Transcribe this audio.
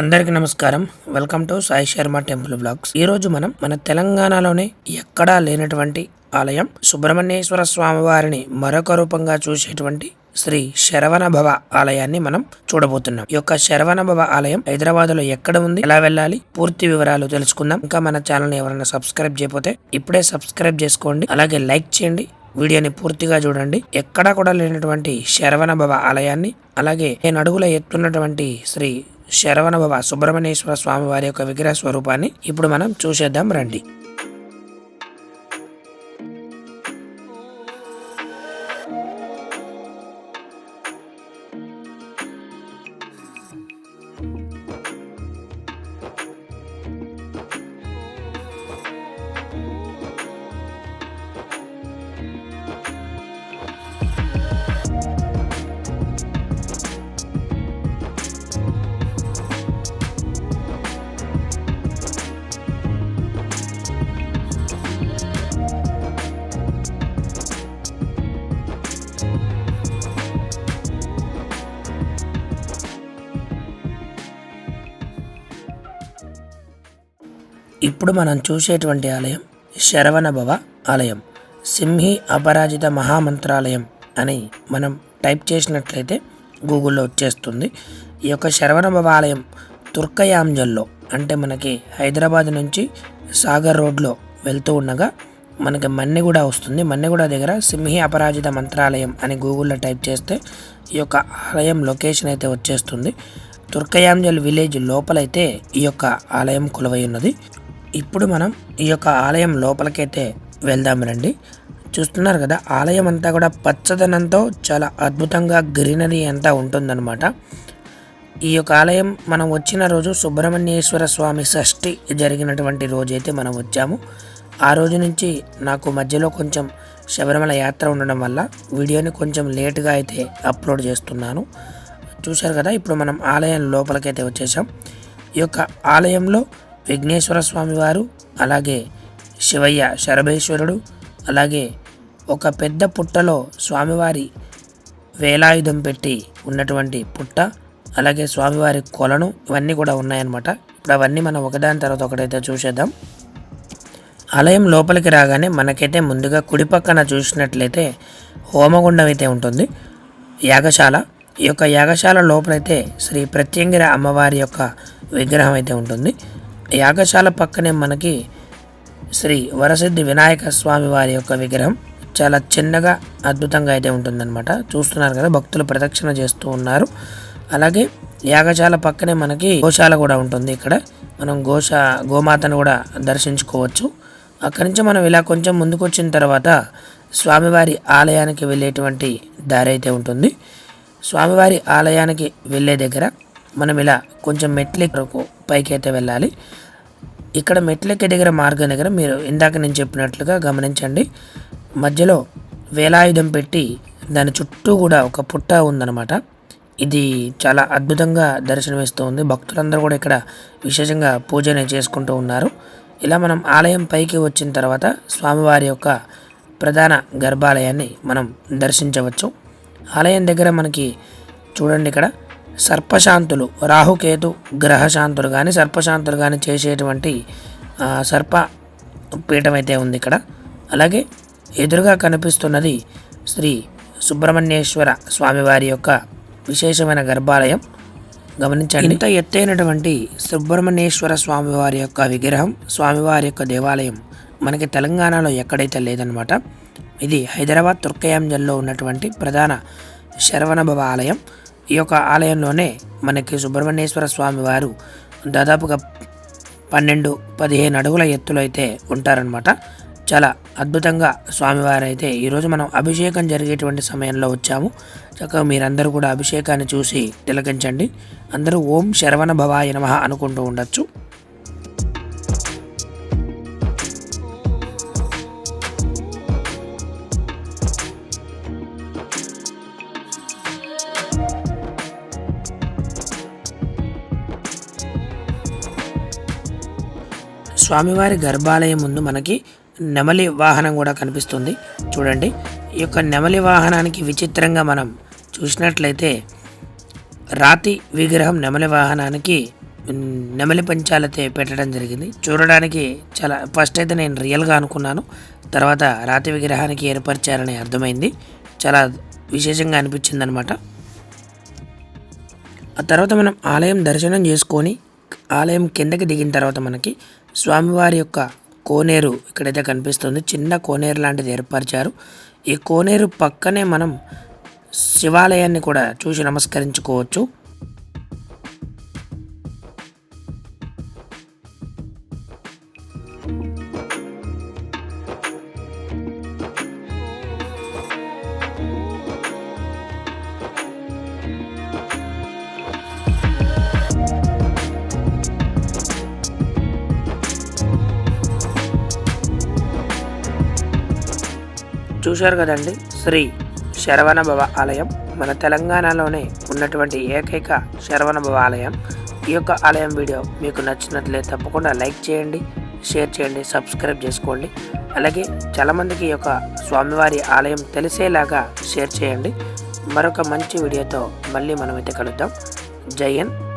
అందరికీ నమస్కారం. Welcome to Sai Sharma temple blogs. ఈ రోజు మనం మన తెలంగాణలోనే ఎక్కడా లేనటువంటి ఆలయం సుబ్రహ్మణ్యేశ్వర స్వామి వారిని మరొక రూపంగా చూసేటువంటి శ్రీ శరవణ భవ ఆలయాన్ని మనం చూడబోతున్నాం. ఈ యొక్క శరవణ భవ ఆలయం హైదరాబాద్లో ఎక్కడ ఉంది? ఎలా వెళ్ళాలి? పూర్తి వివరాలు తెలుసుకుందాం. ఇంకా మన ఛానల్ని ఎవరైనా సబ్స్క్రైబ్ చేయకపోతే ఇప్పుడే సబ్స్క్రైబ్ చేసుకోండి. అలాగే లైక్ చేయండి. వీడియోని పూర్తిగా చూడండి. ఎక్కడా కూడా లేనటువంటి శరవణ భవ ఆలయాన్ని. అలాగే నేను అడుగుల ఎత్తున్నటువంటి శ్రీ శరవణ బాబా సుబ్రహ్మణ్యేశ్వర స్వామి వారి యొక్క విగ్రహ స్వరూపాన్ని ఇప్పుడు మనం చూసేద్దాం రండి. ఇప్పుడు మనం చూసేటువంటి ఆలయం శరవణభవ ఆలయం. సింహి అపరాజిత మహామంత్రాలయం అని మనం టైప్ చేసినట్లయితే గూగుల్లో వచ్చేస్తుంది. ఈ యొక్క శరవణభవ ఆలయం తుర్కయాంజల్లో అంటే మనకి హైదరాబాద్ నుంచి సాగర్ రోడ్లో వెళ్తూ ఉండగా మనకి మన్నెగూడ వస్తుంది. మన్నెగూడ దగ్గర సింహి అపరాజిత మంత్రాలయం అని గూగుల్లో టైప్ చేస్తే ఈ యొక్క ఆలయం లొకేషన్ అయితే వచ్చేస్తుంది. తుర్కయాంజల్ విలేజ్ లోపలైతే ఈ యొక్క ఆలయం కొలువై ఉన్నది. ఇప్పుడు మనం ఈ యొక్క ఆలయం లోపలికైతే వెళ్దాం రండి చూస్తున్నారు కదా ఆలయం అంతా కూడా పచ్చదనంతో చాలా అద్భుతంగా గ్రీనరీ అంతా ఉంటుందన్నమాట. ఈ యొక్క ఆలయం మనం వచ్చిన రోజు సుబ్రహ్మణ్యేశ్వర స్వామి షష్ఠి జరిగినటువంటి రోజు అయితే మనం వచ్చాము. ఆ రోజు నుంచి నాకు మధ్యలో కొంచెం శబరిమల యాత్ర ఉండడం వల్ల వీడియోని కొంచెం లేట్గా అయితే అప్లోడ్ చేస్తున్నాను. చూశారు కదా ఇప్పుడు మనం ఆలయం లోపలికైతే వచ్చేసాం. ఈ యొక్క ఆలయంలో విఘ్నేశ్వర స్వామి వారు అలాగే శివయ్య శరభేశ్వరుడు అలాగే ఒక పెద్ద పుట్టలో స్వామివారి వేలాయుధం పెట్టి ఉన్నటువంటి పుట్ట అలాగే స్వామివారి కొలను ఇవన్నీ కూడా ఉన్నాయన్నమాట. ఇప్పుడు అవన్నీ మనం ఒకదాని తర్వాత ఒకటైతే చూసేద్దాం. ఆలయం లోపలికి రాగానే మనకైతే ముందుగా కుడి పక్కన చూసినట్లయితే హోమగుండం అయితే ఉంటుంది. యాగశాల. ఈ యొక్క యాగశాల లోపలైతే శ్రీ ప్రత్యంగిర అమ్మవారి యొక్క విగ్రహం అయితే ఉంటుంది. యాగశాల పక్కనే మనకి శ్రీ వరసిద్ధి వినాయక స్వామి వారి యొక్క విగ్రహం. చాలా చిన్నగా అద్భుతంగా అయితే ఉంటుందన్నమాట. చూస్తున్నారు కదా భక్తులు ప్రదక్షిణ చేస్తూ ఉన్నారు. అలాగే యాగశాల పక్కనే మనకి గోశాల కూడా ఉంటుంది ఇక్కడ. మనం గోశ గోమాతను కూడా దర్శించుకోవచ్చు. అక్కడి నుంచి మనం ఇలా కొంచెం ముందుకు వచ్చిన తర్వాత స్వామివారి ఆలయానికి వెళ్ళేటువంటి దారి అయితే ఉంటుంది. స్వామివారి ఆలయానికి వెళ్ళే దగ్గర మనం ఇలా కొంచెం మెట్ల వరకు పైకి అయితే వెళ్ళాలి. ఇక్కడ మెట్లకి దగ్గర మార్గం దగ్గర మీరు ఇందాక నేను చెప్పినట్లుగా గమనించండి. మధ్యలో వేలాయుధం పెట్టి దాని చుట్టూ కూడా ఒక పుట్ట ఉందన్నమాట. ఇది చాలా అద్భుతంగా దర్శనమిస్తూ ఉంది భక్తులందరూ కూడా ఇక్కడ విశేషంగా పూజనే చేసుకుంటూ ఉన్నారు. ఇలా మనం ఆలయం పైకి వచ్చిన తర్వాత స్వామివారి యొక్క ప్రధాన గర్భాలయాన్ని మనం దర్శించవచ్చు. ఆలయం దగ్గర మనకి చూడండి ఇక్కడ సర్పశాంతులు రాహుకేతు గ్రహశాంతులు కానీ సర్పశాంతులు కానీ చేసేటువంటి సర్ప పీఠం అయితే ఉంది ఇక్కడ. అలాగే ఎదురుగా కనిపిస్తున్నది శ్రీ సుబ్రహ్మణ్యేశ్వర స్వామివారి యొక్క విశేషమైన గర్భాలయం. గమనించండి. ఇంత ఎత్తైనటువంటి సుబ్రహ్మణ్యేశ్వర స్వామివారి యొక్క విగ్రహం స్వామివారి యొక్క దేవాలయం మనకి తెలంగాణలో ఎక్కడైతే లేదనమాట. ఇది హైదరాబాద్ తుర్కయాంజల్లో ఉన్నటువంటి ప్రధాన శరవణభవ ఆలయం. ఈ యొక్క ఆలయంలోనే మనకి సుబ్రహ్మణ్యేశ్వర స్వామి వారు దాదాపుగా పన్నెండు పదిహేను అడుగుల ఎత్తులో అయితే ఉంటారనమాట చాలా అద్భుతంగా స్వామివారు అయితే ఈరోజు మనం అభిషేకం జరిగేటువంటి సమయంలో వచ్చాము. చక్కగా మీరందరూ కూడా అభిషేకాన్ని చూసి తిలకించండి. అందరూ ఓం శరవణ భవాయ నమ అనుకుంటూ ఉండొచ్చు. స్వామివారి గర్భాలయం ముందు మనకి నెమలి వాహనం కూడా కనిపిస్తుంది. చూడండి. ఈ యొక్క నెమలి వాహనానికి విచిత్రంగా మనం చూసినట్లయితే రాతి విగ్రహం నెమలి వాహనానికి నెమలి పంచాలతే పెట్టడం జరిగింది. చూడడానికి చాలా ఫస్ట్ అయితే నేను రియల్గా అనుకున్నాను. తర్వాత రాతి విగ్రహానికి ఏర్పరిచారని అర్థమైంది. చాలా విశేషంగా అనిపించింది అనమాట ఆ తర్వాత మనం ఆలయం దర్శనం చేసుకొని ఆలయం కిందకి దిగిన తర్వాత మనకి స్వామివారి యొక్క కోనేరు ఇక్కడైతే కనిపిస్తుంది. చిన్న కోనేరు లాంటిది ఏర్పరిచారు. ఈ కోనేరు పక్కనే మనం శివాలయాన్ని కూడా చూసి నమస్కరించుకోవచ్చు. చూశారు కదండి? శ్రీ శరవణభవ ఆలయం. మన తెలంగాణలోనే ఉన్నటువంటి ఏకైక శరవణభవ ఆలయం. ఈ యొక్క ఆలయం వీడియో మీకు నచ్చినట్లయితే తప్పకుండా లైక్ చేయండి షేర్ చేయండి సబ్స్క్రైబ్ చేసుకోండి. అలాగే చాలామందికి ఈ యొక్క స్వామివారి ఆలయం తెలిసేలాగా షేర్ చేయండి. మరొక మంచి వీడియోతో మళ్ళీ మనమైతే కలుద్దాం. జై హింద్.